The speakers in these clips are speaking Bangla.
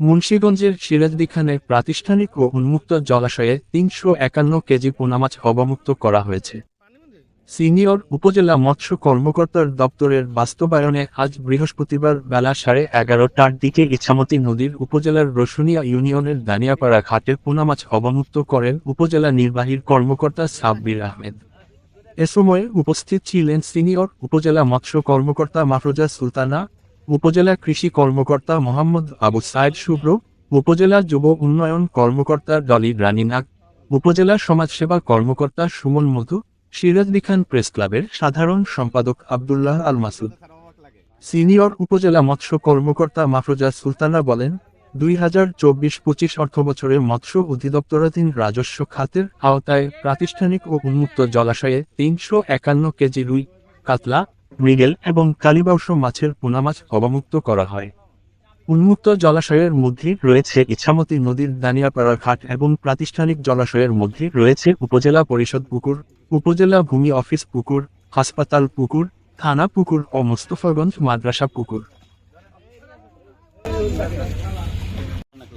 মুন্সীগঞ্জের সিরাজদিখানে প্রাতিষ্ঠানিক ও উন্মুক্ত জলাশয়ে তিনশো একান্ন কেজি পোনামাছ অবমুক্ত করা হয়েছে। সিনিয়র উপজেলা মৎস্য কর্মকর্তার দপ্তরের বাস্তবায়নে আজ বৃহস্পতিবার বেলা সাড়ে এগারোটার দিকে ইছামতি নদীর উপজেলার রসুনিয়া ইউনিয়নের দানিয়াপাড়া ঘাটে পোনামাছ অবমুক্ত করেন উপজেলা নির্বাহীর কর্মকর্তা সাব্বির আহমেদ। এ সময় উপস্থিত ছিলেন সিনিয়র উপজেলা মৎস্য কর্মকর্তা মাফরোজা সুলতানা উপজেলা কৃষি কর্মকর্তা মোহাম্মদ আবু সাইদ শুভ্র, উপজেলা যুব উন্নয়ন কর্মকর্তা ডলি রানীনাগ উপজেলা সমাজসেবা কর্মকর্তা সুমন মধু, সিরাজদি খান প্রেস ক্লাবের সাধারণ সম্পাদক আবদুল্লাহ আল মাসুদ। সিনিয়র উপজেলা মৎস্য কর্মকর্তা মাফরোজা সুলতানা বলেন, দুই হাজার চব্বিশ পঁচিশ অর্থবছরে মৎস্য অধিদপ্তরাধীন রাজস্ব খাতের আওতায় প্রাতিষ্ঠানিক ও উন্মুক্ত জলাশয়ে তিনশো একান্ন কেজি রুই, কাতলা মৃগেল এবং কালিবাউস মাছের পোনামাছ অবমুক্ত করা হয়। উন্মুক্ত জলাশয়ের মধ্যে রয়েছে ইছামতি নদীর দানিয়াপাড়া ঘাট এবং প্রাতিষ্ঠানিক জলাশয়ের মধ্যে রয়েছে উপজেলা পরিষদ পুকুর, উপজেলা ভূমি অফিস পুকুর, হাসপাতাল পুকুর, থানা পুকুর ও মোস্তফাগঞ্জ মাদ্রাসা পুকুর।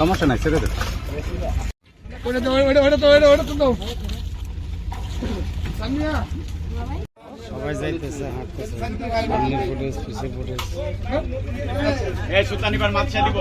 সমস্যা নাই ছেড়ে দে। সবাই যাইতেছে হাঁটতেছে। সামনে ফুটেজ পিছিয়ে ফুটেজ সুতানিবার মাছ দিব।